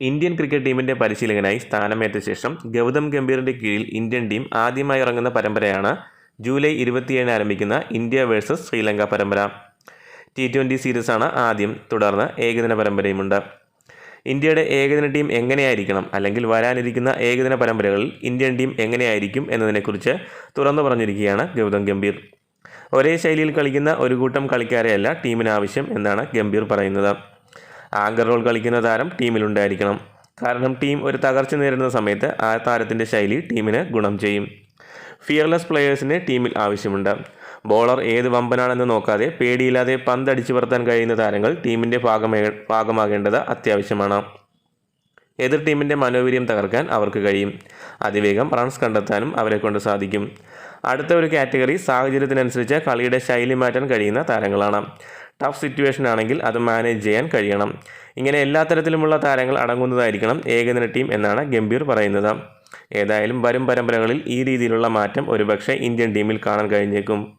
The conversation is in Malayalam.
ഇന്ത്യൻ ക്രിക്കറ്റ് ടീമിന്റെ പരിശീലകനായി സ്ഥാനമേറ്റ ശേഷം ഗൗതം ഗംഭീറിന്റെ കീഴിൽ ഇന്ത്യൻ ടീം ആദ്യമായി ഇറങ്ങുന്ന പരമ്പരയാണ് ജൂലൈ ഇരുപത്തിയേഴിന് ആരംഭിക്കുന്ന ഇന്ത്യ വേഴ്സസ് ശ്രീലങ്ക പരമ്പര. ടി ട്വന്റി സീരീസാണ് ആദ്യം തുടർന്ന് ഏകദിന പരമ്പരയുമുണ്ട്. ഇന്ത്യയുടെ ഏകദിന ടീം എങ്ങനെയായിരിക്കണം അല്ലെങ്കിൽ വരാനിരിക്കുന്ന ഏകദിന പരമ്പരകളിൽ ഇന്ത്യൻ ടീം എങ്ങനെയായിരിക്കും എന്നതിനെക്കുറിച്ച് തുറന്നു പറഞ്ഞിരിക്കുകയാണ് ഗൗതം ഗംഭീർ. ഒരേ ശൈലിയിൽ കളിക്കുന്ന ഒരു കൂട്ടം കളിക്കാരെയല്ല ടീമിന് ആവശ്യം എന്നാണ് ഗംഭീർ പറയുന്നത്. ആങ്കർ റോൾ കളിക്കുന്ന താരം ടീമിലുണ്ടായിരിക്കണം. കാരണം ടീം ഒരു തകർച്ച നേരിടുന്ന സമയത്ത് ആ താരത്തിന്റെ ശൈലി ടീമിന് ഗുണം ചെയ്യും. ഫിയർലെസ് പ്ലെയേഴ്സിന് ടീമിൽ ആവശ്യമുണ്ട്. ബോളർ ഏത് വമ്പനാണെന്ന് നോക്കാതെ പേടിയില്ലാതെ പന്തടിച്ചു പറത്താൻ കഴിയുന്ന താരങ്ങൾ ടീമിന്റെ ഭാഗമേ ഭാഗമാകേണ്ടത് അത്യാവശ്യമാണ്. എതിർ ടീമിന്റെ മനോവീര്യം തകർക്കാൻ അവർക്ക് കഴിയും. അതിവേഗം റൺസ് കണ്ടെത്താനും അവരെ കൊണ്ട് സാധിക്കും. അടുത്ത ഒരു കാറ്റഗറി സാഹചര്യത്തിനനുസരിച്ച് കളിയുടെ ശൈലി മാറ്റാൻ കഴിയുന്ന താരങ്ങളാണ്. ടഫ് സിറ്റുവേഷൻ ആണെങ്കിൽ അത് മാനേജ് ചെയ്യാൻ കഴിയണം. ഇങ്ങനെ എല്ലാ തരത്തിലുമുള്ള താരങ്ങൾ അടങ്ങുന്നതായിരിക്കണം ഏകദിന ടീം എന്നാണ് ഗംഭീർ പറയുന്നത്. ഏതായാലും വരും പരമ്പരകളിൽ ഈ രീതിയിലുള്ള മാറ്റം ഒരുപക്ഷെ ഇന്ത്യൻ ടീമിൽ കാണാൻ കഴിഞ്ഞേക്കും.